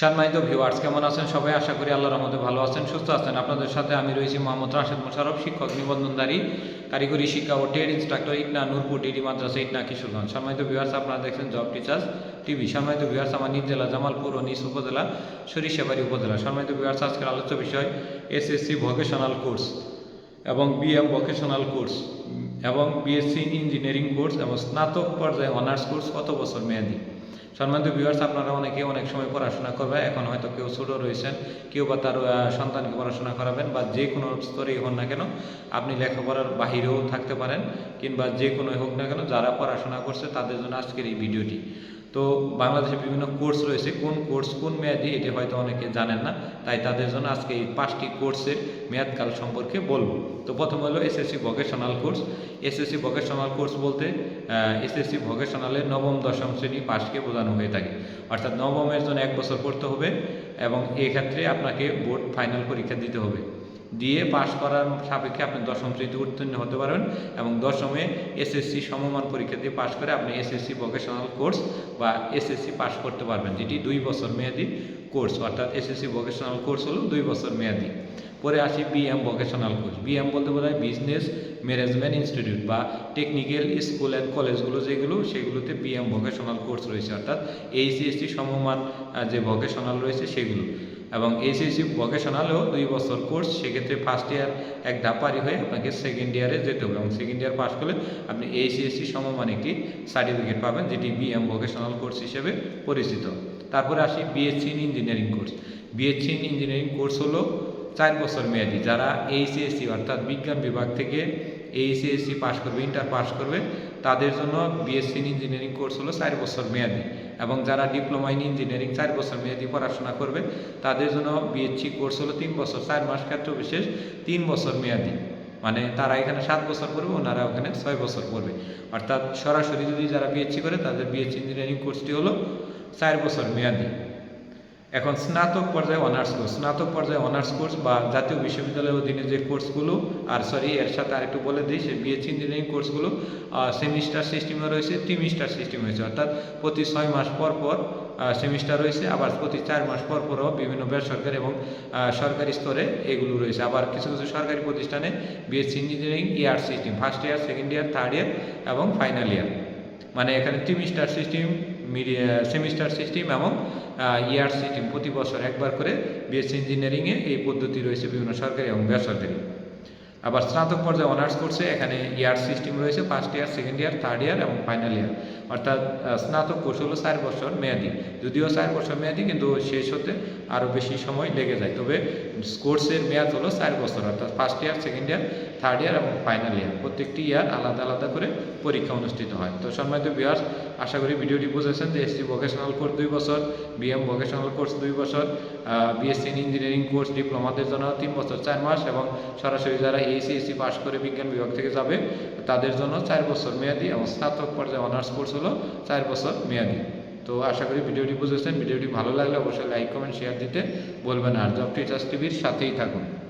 সম্মানিত ভিউয়ার্স কেমন আছেন সবাই? আশা করি আল্লাহর রহমতে ভালো আছেন, সুস্থ আছেন। আপনাদের সাথে আমি রয়েছি মোহাম্মদ রাশেদ মোশারফ শিক্ষক নিবন্ধনধারী, কারিগরি শিক্ষা ও trade instructor Itna Nurpur, DD মাদ্রাসা, ইটনা কিশোরগঞ্জ। সম্মানিত ভিউয়ার্স আপনারা দেখছেন জব টিচার্স টিভি সম্মানিত ভিউয়ার্স আমার নিজ জেলা জামালপুর ও নিজ উপজেলা সরিষাবাড়ি উপজেলা। সম্মানিত ভিউয়ার্স আজকের আলোচ্য বিষয় এসএসসি ভোকেশনাল কোর্স এবং বিএম ভোকেশনাল কোর্স এবং বিএসসি ইঞ্জিনিয়ারিং কোর্স এবং স্নাতক পর্যায়ে অনার্স কোর্স কত বছর মেয়াদি? সম্মানিত ভিউয়ার্স আপনারা অনেকে অনেক সময় পড়াশোনা করবে, এখন হয়তো কেউ ছোট রয়েছেন, কেউ বা তার সন্তানকে পড়াশোনা করাবেন বা যে কোনো স্তরেই হন না কেন, আপনি লেখাপড়ার বাহিরেও থাকতে পারেন কিংবা যে কোনো হোক না কেন, যারা পড়াশোনা করছে তাদের জন্য আজকের এই ভিডিওটি। তো বাংলাদেশে বিভিন্ন কোর্স রয়েছে। কোন কোর্স কোন মেয়াদি, এটি হয়তো অনেকে জানেন না। তাই তাদের জন্য আজকে এই পাঁচটি কোর্সের মেয়াদকাল সম্পর্কে বলব। তো প্রথম হলো SSC vocational course SSC vocational course বলতে এসএসসি ভোকেশনালের নবম, দশম শ্রেণি পাশকে বোঝানো হয়ে থাকে। অর্থাৎ নবমের জন্য এক বছর পড়তে হবে এবং এক্ষেত্রে আপনাকে বোর্ড ফাইনাল পরীক্ষা দিতে হবে। দিয়ে পাশ করার সাপেক্ষে আপনি দশম শ্রেণীতে উত্তীর্ণ হতে পারবেন এবং দশমে এসএসসি সমমান পরীক্ষা দিয়ে পাশ করে আপনি এসএসসি ভোকেশনাল কোর্স বা এসএসসি পাশ করতে পারবেন, যেটি দুই বছর মেয়াদি কোর্স অর্থাৎ এসএসসি ভোকেশনাল কোর্স হলো দুই বছর মেয়াদি। পরে আসি বিএম ভোকেশনাল কোর্স বিএম বলতে বোঝায় বিজনেস ম্যানেজমেন্ট ইনস্টিটিউট বা টেকনিক্যাল স্কুল অ্যান্ড কলেজগুলো যেগুলো, সেগুলোতে বিএম ভোকেশনাল কোর্স রয়েছে, অর্থাৎ এইচএসসি সমমান যে ভোকেশনাল রয়েছে সেগুলো। এবং এইচএসসি ভোকেশনালেও দুই বছর কোর্স সেক্ষেত্রে ফার্স্ট ইয়ার এক ধাপারি হয়ে আপনাকে সেকেন্ড ইয়ারে যেতে হবে। এবং সেকেন্ড ইয়ার পাস করলে আপনি এইচএসসি সমমান একটি সার্টিফিকেট পাবেন, যেটি বিএম ভোকেশনাল কোর্স হিসেবে পরিচিত। তারপরে আসি BSc in engineering course BSc in engineering course হলো চার বছর মেয়াদি। যারা এইচএসসি অর্থাৎ বিজ্ঞান বিভাগ থেকে এইচএসসি পাস করবে ইন্টার পাস করবে, তাদের জন্য বিএসসি ইন ইঞ্জিনিয়ারিং কোর্স হলো চার বছর মেয়াদি। এবং যারা ডিপ্লোমা ইন ইঞ্জিনিয়ারিং চার বছর মেয়াদি পড়াশোনা করবে, তাদের জন্য বিএসসি কোর্স হলো তিন বছর, চার মাস ক্ষেত্র বিশেষ, তিন বছর মেয়াদি। মানে তারা এখানে সাত বছর পড়বে, ওনারা ওখানে ছয় বছর পড়বে। অর্থাৎ সরাসরি যদি যারা বিএসসি করে, তাদের বিএসসি ইঞ্জিনিয়ারিং কোর্সটি হলো চার বছর মেয়াদি। এখন স্নাতক পর্যায়ে অনার্স কোর্স স্নাতক পর্যায়ে অনার্স কোর্স বা জাতীয় বিশ্ববিদ্যালয়ের অধীনে যে কোর্সগুলো আর সরি এর সাথে আরেকটু বলে দিই, সে বিএসসি ইঞ্জিনিয়ারিং কোর্সগুলো সেমিস্টার সিস্টেমে রয়েছে ত্রিমিস্টার সিস্টেম হয়েছে, অর্থাৎ প্রতি ছয় মাস পর পর সেমিস্টার রয়েছে, আবার প্রতি চার মাস পর পরও বিভিন্ন বেসরকারি এবং সরকারি স্তরে এগুলো রয়েছে, আবার কিছু কিছু সরকারি প্রতিষ্ঠানে BSc engineering year system first year second year third year এবং ফাইনাল ইয়ার মানে এখানে ত্রিমিস্টার সিস্টেম সেমিস্টার সিস্টেম এবং ইয়ার সিস্টেম প্রতি বছর একবার করে বিএসসি ইঞ্জিনিয়ারিংয়ে এই পদ্ধতি রয়েছে বিভিন্ন সরকারি এবং বেসরকারি। আবার স্নাতক পর্যায়ে অনার্স কোর্সে এখানে ইয়ার সিস্টেম রয়েছে first year second year third year এবং ফাইনাল ইয়ার অর্থাৎ স্নাতক কোর্স হলো চার বছর মেয়াদি। যদিও চার বছর মেয়াদি, কিন্তু শেষ হতে আরও বেশি সময় লেগে যায়। তবে কোর্সের মেয়াদ হলো চার বছর, অর্থাৎ first year second year third year এবং ফাইনাল ইয়ার প্রত্যেকটি ইয়ার আলাদা আলাদা করে পরীক্ষা অনুষ্ঠিত হয়। তো সম্মানিত বিহার আশা করি ভিডিওটি বুঝেছেন যে এসসি ভোকেশনাল কোর্স দুই বছর বিএম ভোকেশনাল কোর্স দুই বছর বিএসসি ইন ইঞ্জিনিয়ারিং কোর্স ডিপ্লোমাদের জন্য তিন বছর, চার মাস এবং সরাসরি যারা এইসি এসসি পাশ করে বিজ্ঞান বিভাগ থেকে যাবে, তাদের জন্য চার বছর মেয়াদি এবং স্নাতক পর্যায়ে অনার্স কোর্স হলো চার বছর মেয়াদি। তো আশা করি ভিডিওটি বুঝেছেন। ভিডিওটি ভালো লাগলে অবশ্যই লাইক কমেন্ট শেয়ার দিতে বলবেন আর জব টিচার্স টিভির সাথেই থাকুন।